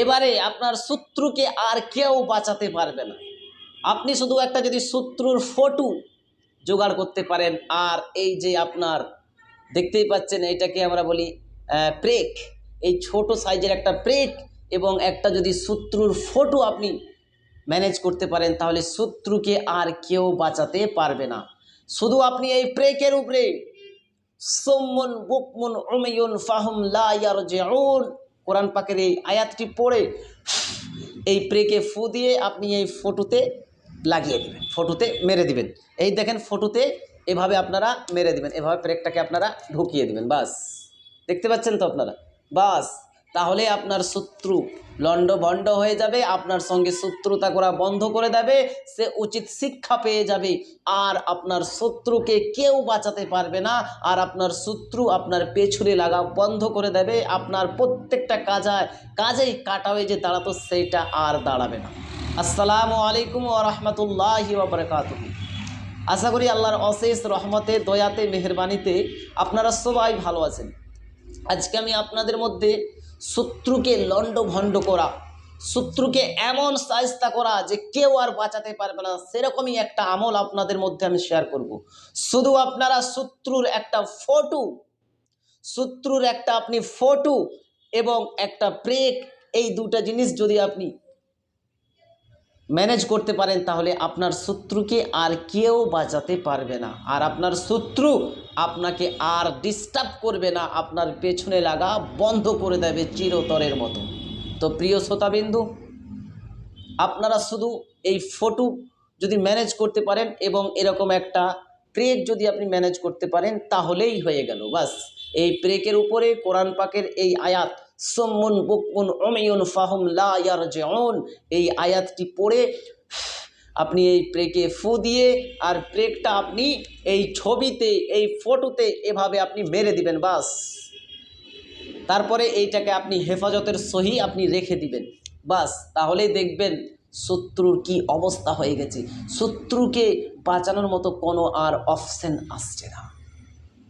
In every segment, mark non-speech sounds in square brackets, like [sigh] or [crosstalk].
এবারে আপনার শত্রুকে আর কেউ বাঁচাতে পারবে না। আপনি শুধু একটা যদি শত্রুর ফটো জোগাড় করতে পারেন, আর এই যে আপনার, দেখতেই পাচ্ছেন এটাকে আমরা বলি প্রেক। এই ছোট সাইজের একটা প্রেক এবং একটা যদি শত্রুর ফটো আপনি ম্যানেজ করতে পারেন, তাহলে শত্রুকে আর কেউ বাঁচাতে পারবে না। শুধু আপনি এই প্রেকের উপরে, সোম্মন, বুকমুন, উমেয়ুন, ফাহম, লা ইয়ারজিউন কোরআন পাকের এই আয়াতটি পড়ে এই প্রেকে ফু দিয়ে আপনি এই ফটোতে লাগিয়ে দেবেন, ফটোতে মেরে দিবেন। এই দেখেন ফটোতে এভাবে আপনারা মেরে দিবেন, এভাবে প্রেকটাকে আপনারা ঢুকিয়ে দিবেন, বাস। দেখতে পাচ্ছেন তো আপনারা? বাস। তাহলে আপনার শত্রু লন্ড ভণ্ড হয়ে যাবে, আপনার সঙ্গে শত্রুতা করা বন্ধ করে দেবে, সে উচিত শিক্ষা পেয়ে যাবে। আর আপনার শত্রুকে কেউ বাঁচাতে পারবে না, আর আপনার শত্রু আপনার পেছনে লাগা বন্ধ করে দেবে। আপনার প্রত্যেকটা কাজায়, কাজেই কাটা হয়ে যে দাঁড়াতো সেইটা আর দাঁড়াবে না। আসসালামু আলাইকুম ও রহমতুল্লাহি ওবরাকাতুহ আশা করি আল্লাহর অশেষ রহমতে, দয়াতে, মেহরবানিতে আপনারা সবাই ভালো আছেন। আজকে আমি আপনাদের মধ্যে শত্রুকে লণ্ড ভণ্ড করা, শত্রুকে এমন সাজতা করা যে কেউ আর বাঁচাতে পারবে না সেরকমই একটা আমল আপনাদের মধ্যে আমি শেয়ার করব। শুধু আপনারা শত্রুর একটা ফটো শত্রুর একটা আপনি ফটো এবং একটা ব্রেক এই দুটা জিনিস যদি আপনি ম্যানেজ করতে পারেন, তাহলে আপনার শত্রুকে আর কেউ বাঁচাতে পারবে না আর আপনার শত্রু আপনাকে আর ডিস্টার্ব করবে না, আপনার পেছনে লাগা বন্ধ করে দেবে চিরতরের মতো। তো প্রিয় শ্রোতাবিন্দু, আপনারা শুধু এই ফটো যদি ম্যানেজ করতে পারেন এবং এরকম একটা প্রেক যদি আপনি ম্যানেজ করতে পারেন, তাহলেই হয়ে গেল। বাস, এই প্রেকের উপরে কোরআন পাকের এই আয়াত, সম্মুন বুকমুন অমেয়ুন ফাহম লা ইয়ারজিউন এই আয়াতটি পড়ে আপনি এই প্রেকে ফু দিয়ে আর প্রেকটা আপনি এই ছবিতে, এই ফটোতে এভাবে আপনি মেরে দিবেন, বাস। তারপরে এইটাকে আপনি হেফাজতের সহি আপনি রেখে দিবেন, বাস। তাহলেই দেখবেন শত্রুর কি অবস্থা হয়ে গেছে। শত্রুকে বাঁচানোর মতো কোনো আর অপশন আসছে না।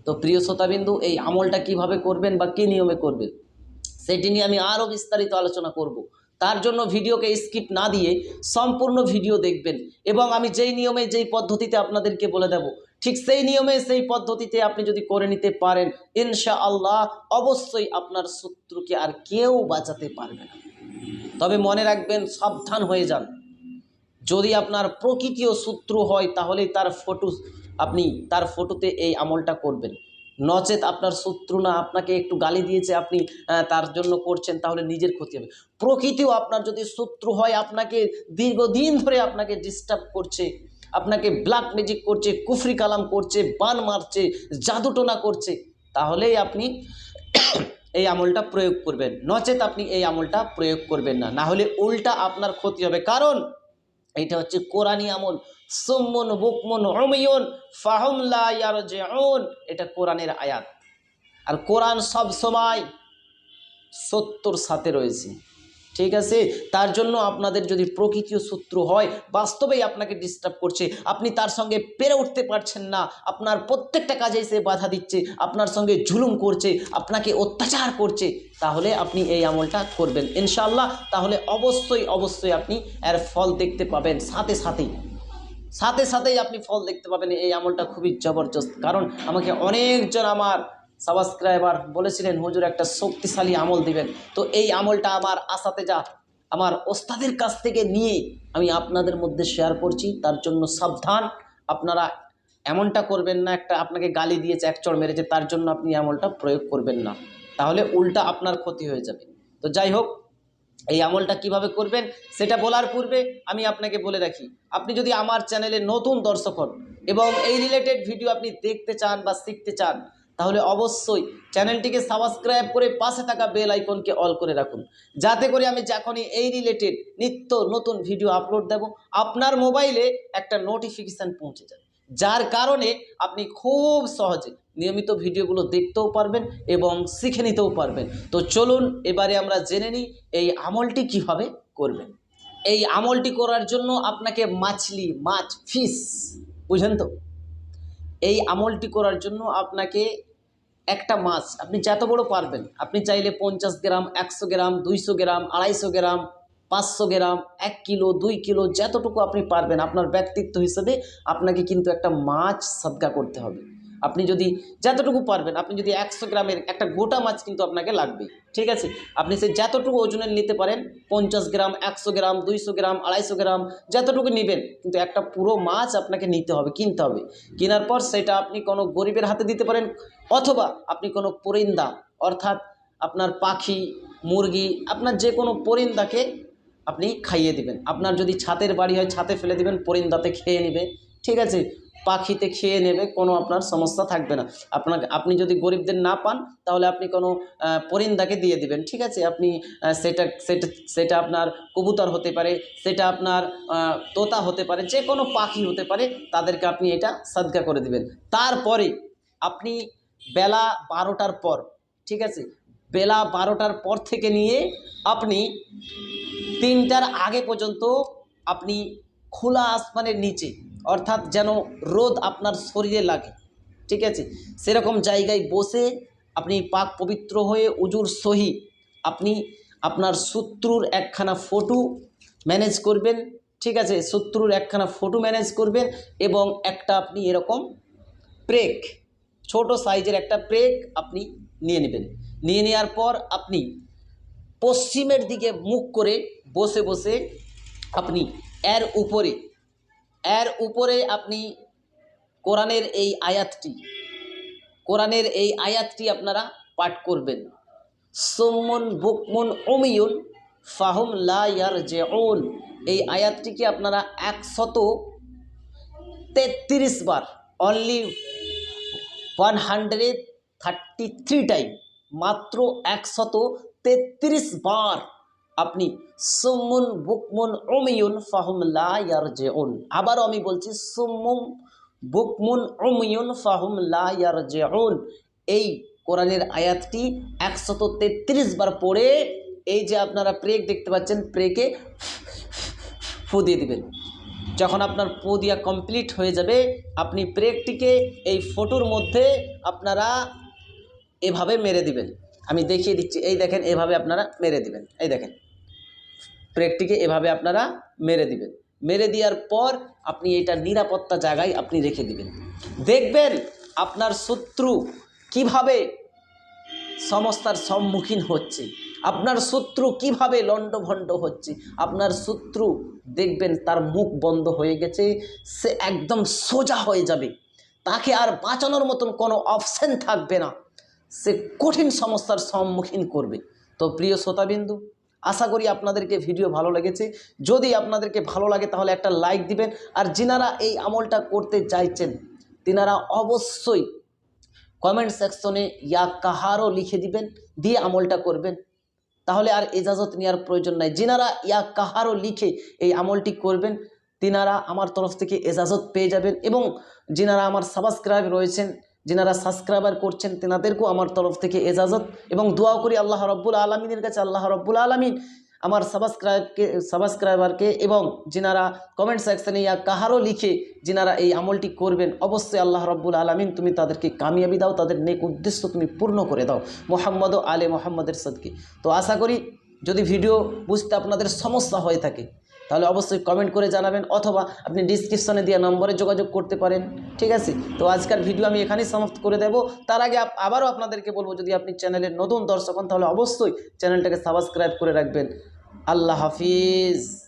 তো প্রিয় শ্রোতাবিন্দু, এই আমলটা কীভাবে করবেন বা কী নিয়মে করবেন, সেটি নিয়ে আমি আরও বিস্তারিত আলোচনা করব। তার জন্য ভিডিওকে স্কিপ না দিয়ে সম্পূর্ণ ভিডিও দেখবেন। এবং আমি যেই নিয়মে যেই পদ্ধতিতে আপনাদেরকে বলে দেব, ঠিক সেই নিয়মে সেই পদ্ধতিতে আপনি যদি করে নিতে পারেন ইনশা আল্লাহ অবশ্যই আপনার শত্রুকে আর কেউ বাঁচাতে পারবে না। তবে মনে রাখবেন, সাবধান হয়ে যান। যদি আপনার প্রকৃতিও শত্রু হয়, তাহলেই তার ফটো, আপনি তার ফটোতে এই আমলটা করবেন। নচেত আপনার শত্রু না আপনাকে একটু গালি দিয়েছে, আপনি তার জন্য করছেন, তাহলে নিজের ক্ষতি হবে। প্রকৃতিও আপনার যদি শত্রু হয়, আপনাকে দীর্ঘদিন ধরে আপনাকে ডিস্টার্ব করছে, আপনাকে ব্ল্যাক ম্যাজিক করছে, কুফরি কালাম করছে, বান মারছে, জাদুটোনা করছে, তাহলেই আপনি [coughs] এই আমলটা প্রয়োগ করবেন। নচেত আপনি এই আমলটা প্রয়োগ করবেন না। না হলে উল্টা আপনার ক্ষতি হবে। কারণ, এটা হচ্ছে কোরআনী আমল। সুম্মন, বুকমন অমিয়ন ফাহমলা এটা কোরআনের আয়াত। আর কোরআন সব সময় সত্যর সাথে রয়েছে। ঠিক আছে? তার জন্য আপনাদের যদি প্রকৃতিও শত্রু হয়, বাস্তবেই আপনাকে ডিস্টার্ব করছে। আপনি তার সঙ্গে পেরে উঠতে পারছেন না। আপনার প্রত্যেকটা কাজে সে বাধা দিচ্ছে। আপনার সঙ্গে জুলুম করছে। আপনাকে অত্যাচার করছে। তাহলে আপনি এই আমলটা করবেন। ইনশাল্লাহ তাহলে অবশ্যই অবশ্যই আপনি এর ফল দেখতে পাবেন। সাথে সাথেই। সাথে সাথেই আপনি ফল দেখতে পাবেন, এই আমলটা খুবই জবরদস্ত। কারণ আমাকে অনেকজন আমার সাবস্ক্রাইবার বলেছিলেন, হুজুর, একটা শক্তিশালী আমল দিবেন। তো এই আমলটা আমার আশাতে যা, আমার ওস্তাদের কাছ থেকে নিয়ে আমি আপনাদের মধ্যে শেয়ার করছি। তার জন্য সাবধান, আপনারা এমনটা করবেন না, একটা আপনাকে গালি দিয়েছে, এক চড় মেরেছে, তার জন্য আপনি আমলটা প্রয়োগ করবেন না। তাহলে উল্টা আপনার ক্ষতি হয়ে যাবে। তো যাই হোক এই আমলটা কীভাবে করবেন সেটা বলার পূর্বে আমি আপনাকে বলে রাখি, আপনি যদি আমার চ্যানেলে নতুন দর্শক হন এবং এই রিলেটেড ভিডিও আপনি দেখতে চান বা শিখতে চান, তাহলে অবশ্যই চ্যানেলটিকে সাবস্ক্রাইব করে পাশে থাকা বেল আইকনকে অল করে রাখুন। যাতে করে আমি যখনই এই রিলেটেড নিত্য নতুন ভিডিও আপলোড দেব, আপনার মোবাইলে একটা নোটিফিকেশান পৌঁছে যাবে যার কারণে আপনি খুব সহজে নিয়মিত ভিডিওগুলো দেখতেও পারবেন এবং শিখে নিতেও পারবেন। তো চলুন এবারে আমরা জেনে নিই এই আমলটি কীভাবে করবেন। এই আমলটি করার জন্য আপনাকে মাছলি, মাছ ফিশ বুঝলেন তো? এই আমলটি করার জন্য আপনাকে একটা মাছ, আপনি যত বড় পারবেন, আপনি চাইলে পঞ্চাশ গ্রাম, একশো গ্রাম, দুইশো গ্রাম, আড়াইশো গ্রাম, পাঁচশো গ্রাম, এক কিলো, দুই কিলো, যতটুকু আপনি পারবেন, আপনার ব্যক্তিত্ব হিসেবে আপনাকে কিন্তু একটা মাছ সদকা করতে হবে। আপনি যদি যতটুকু পারবেন, আপনি যদি একশো গ্রামের একটা গোটা মাছ কিন্তু আপনাকে লাগবে, ঠিক আছে? আপনি সে যতটুকু ওজনের নিতে পারেন, পঞ্চাশ গ্রাম, একশো গ্রাম, দুইশো গ্রাম, আড়াইশো গ্রাম, যতটুকু নেবেন, কিন্তু একটা পুরো মাছ আপনাকে নিতে হবে, কিনতে হবে। কেনার পর সেটা আপনি কোনো গরিবের হাতে দিতে পারেন, অথবা আপনি কোনো পরিন্দা, অর্থাৎ আপনার পাখি, মুরগি, আপনার যে কোনো পরিন্দাকে আপনি খাইয়ে দিবেন। আপনার যদি ছাতের বাড়ি হয়, ছাতে ফেলে দিবেন, পরিন্দাতে খেয়ে নেবে, ঠিক আছে? পাখিতে খেয়ে নেবে, কোনো আপনার সমস্যা থাকবে না। আপনাকে, আপনি যদি গরিবদের না পান, তাহলে আপনি কোনো পরিন্দাকে দিয়ে দিবেন, ঠিক আছে? আপনি সেটা সেটা সেটা আপনার কবুতর হতে পারে, সেটা আপনার তোতা হতে পারে, যে কোনো পাখি হতে পারে, তাদেরকে আপনি এটা সাদকা করে দিবেন। তারপরে আপনি বেলা বারোটার পর, ঠিক আছে? বেলা বারোটার পর থেকে নিয়ে আপনি তিনটার আগে পর্যন্ত আপনি খোলা আসমানের নিচে, অর্থাৎ যেন রোদ আপনার শরীরে লাগে, ঠিক আছে? সেরকম জায়গায় বসে আপনি পাক পবিত্র হয়ে উজুর সহি আপনি আপনার শত্রুর একখানা ফটো ম্যানেজ করবেন, ঠিক আছে? শত্রুর একখানা ফটো ম্যানেজ করবেন এবং একটা আপনি এরকম প্রেক ছোট সাইজের একটা প্রেক আপনি নিয়ে নেবেন। নিয়ে নেওয়ার পর আপনি পশ্চিমের দিকে মুখ করে বসে বসে আপনি এর উপরে এর উপরে আপনি কোরআনের এই আয়াতটি, কোরআনের এই আয়াতটি আপনারা পাঠ করবেন। সোমন বুকমন অমিয়ন ফাহুম লা ইয়ার জেউন এই আয়াতটিকে আপনারা একশত তেত্রিশ বার only one hundred thirty three time মাত্র একশত তেত্রিশ বার আপনি সুমুন বুকমুন অমিয়ুন ফাহুম লা ইয়ারজেউন। আবারও আমি বলছি সুমুম বুকমুন অমিয়ুন ফাহুম লা ইয়ারজেউন। এই কোরআনের আয়াতটি একশত তেত্রিশ বার পড়ে এই যে আপনারা প্রেক দেখতে পাচ্ছেন প্রেকে ফু দিয়ে দিবেন। যখন আপনার পো দিয়া কমপ্লিট হয়ে যাবে, আপনি প্রেকটিকে এই ফটোর মধ্যে আপনারা এভাবে মেরে দিবেন। আমি দেখিয়ে দিচ্ছি, এই দেখেন, এভাবে আপনারা মেরে দিবেন। এই দেখেন। প্রেকটিকে এভাবে আপনারা মেরে দিবেন। মেরে দেওয়ার পর আপনি এটা নিরাপত্তা জায়গায় আপনি রেখে দিবেন। দেখবেন আপনার শত্রু কীভাবে সমস্যার সম্মুখীন হচ্ছে, আপনার শত্রু কীভাবে লণ্ডভণ্ড হচ্ছে, আপনার শত্রু দেখবেন তার মুখ বন্ধ হয়ে গেছে, সে একদম সোজা হয়ে যাবে। তাকে আর বাঁচানোর মতন কোনো অপশন থাকবে না। সে কঠিন সমস্যার সম্মুখীন করবে। তো প্রিয় শ্রোতাবিন্দু আশা করি আপনাদেরকে ভিডিও ভালো লেগেছে। যদি আপনাদেরকে ভালো লাগে তাহলে একটা লাইক দিবেন। আর যিনারা এই আমলটা করতে চাইছেন, তিনারা অবশ্যই কমেন্ট সেকশনে ইয়া কাহারও লিখে দিবেন, দিয়ে আমলটা করবেন। তাহলে আর এজাজত নেওয়ার প্রয়োজন নাই। যিনারা ইয়া কাহারও লিখে এই আমলটি করবেন, তিনারা আমার তরফ থেকে এজাজত পেয়ে যাবেন এবং যিনারা আমার সাবস্ক্রাইব রয়েছেন যিনারা সাবস্ক্রাইবার করছেন, তেনাদেরকেও আমার তরফ থেকে এজাজত এবং দোয়াও করি আল্লাহ রব্বুল আলমিনের কাছে, আল্লাহ রব্বুল আলমিন আমার সাবস্ক্রাইবকে সাবস্ক্রাইবারকে এবং যিনারা কমেন্ট সেকশানে ইয়া কাহারও লিখে যিনারা এই আমলটি করবেন, অবশ্যই আল্লাহ রব্বুল আলমিন তুমি তাদেরকে কামিয়াবি দাও, তাদের নেক উদ্দেশ্য তুমি পূর্ণ করে দাও, মোহাম্মদ ও আলে মোহাম্মদের সদকে। তো আশা করি যদি ভিডিও বুঝতে আপনাদের সমস্যা হয়ে থাকে তাহলে অবশ্যই কমেন্ট করে জানাবেন অথবা আপনি ডিসক্রিপশনে দেওয়া নম্বরে যোগাযোগ করতে পারেন, ঠিক আছে? তো আজকের ভিডিও আমি এখানেই সমাপ্ত করে দেব। তার আগে আবারও আপনাদেরকে বলব, যদি আপনি চ্যানেলের নতুন দর্শক হন, তাহলে অবশ্যই চ্যানেলটাকে সাবস্ক্রাইব করে রাখবেন। আল্লাহ হাফিজ!